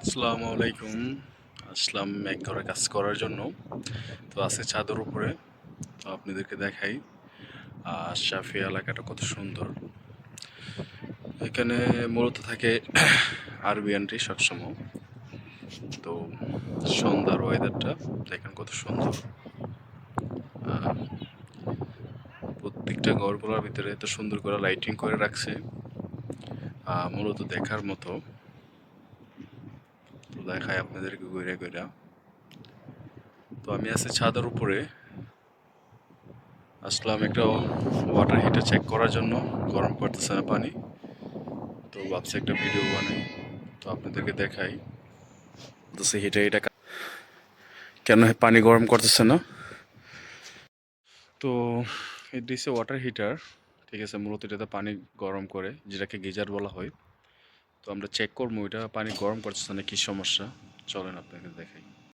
আসসালামু আলাইকুম। আসলাম এক ঘরে কাজ করার জন্য। তো আছে চাদর উপরে। তো আপনাদেরকে দেখাই। আর শাফি এলাকাটা কত সুন্দর। এখানে মূলত থাকে আরবি আরবিয়ানটি সবসময়। তো সন্ধ্যার ওয়েদারটা দেখেন কত সুন্দর। প্রত্যেকটা ঘরগুলোর ভিতরে এত সুন্দর করে লাইটিং করে রাখছে। মূলত দেখার মতো। দেখাই আপনাদেরকে ঘুরে ঘুরে। তো আমি আছি ছাদের উপরে। আসলাম একটা ওয়াটার হিটার চেক করার জন্য। গরম করতেছে না পানি। তো ভাবছি একটা ভিডিও বানাই। তো আপনাদেরকে দেখাই। তো সেই হিটার এটা কেন পানি গরম করতেছে না? তো হচ্ছে ওয়াটার হিটার ঠিক আছে, মূলত এটাতে পানি গরম করে, যেটাকে গিজার বলা হয়। তো আমরা চেক করব এটা পানি গরম করছে না কী সমস্যা? চলেন আপনাকে দেখাই।